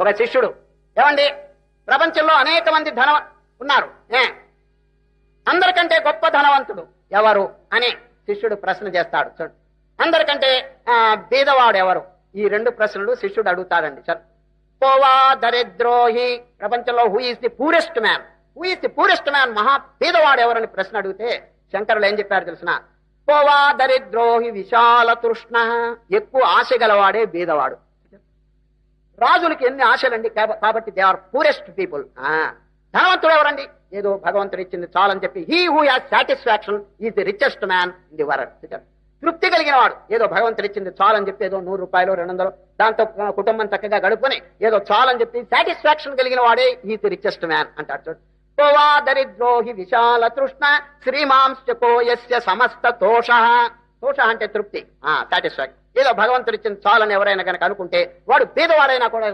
ఒక శిష్యుడు. ఏమండి? ప్రపంచంలో అనేక మంది ధన ఉన్నారు. ఏ? అందరికంటే గొప్ప ధనవంతుడు ఎవరు అని శిష్యుడు ప్రశ్న చేస్తాడు. చూడు. అందరికంటే ఆ, బీదవాడు ఎవరు? ఈ రెండు ప్రశ్నలు శిష్యుడు అడుగుతాడండి. సార్ పోవా దరిద్రోహి. ప్రపంచంలో who is the poorest man who is the poorest man మహా బీదవాడు ఎవరని ప్రశ్న అడిగితే శంకరులు ఏం చెప్పారు తెలిసిన? పోవా దరిద్రోహి విశాల తృష్ణ. ఎక్కువ ఆశ గలవాడే బీదవాడు. రాజులకి ఎన్ని ఆశలండి? కాబట్టి దే ఆర్ పూరెస్ట్ పీపుల్ ధనవంతుడు ఎవరండి? ఏదో భగవంతుడు ఇచ్చింది చాలని చెప్పి he who has satisfaction is the richest man in the world తృప్తి కలిగిన వాడు. ఏదో భగవంతుడు ఇచ్చింది చాలని చెప్పి ఏదో నూరు రూపాయలు రెండు వందలు దాంతో కుటుంబం చక్కగా గడుపుకొని ఏదో చాలని చెప్పి సాటిస్ఫాక్షన్ కలిగిన వాడే ఈజ్ ది రిచెస్ట్ మ్యాన్ అంటాడు చూడు. దరిద్రోహి విశాల తృష్ణ శ్రీమాంశకో యస్య సమస్త తోష. తోష అంటే తృప్తి. సాటిస్ఫాక్షన్ ఏదో భగవంతుడు ఇచ్చిన చాలని ఎవరైనా కనుక అనుకుంటే వాడు పేదవాడైనా కూడా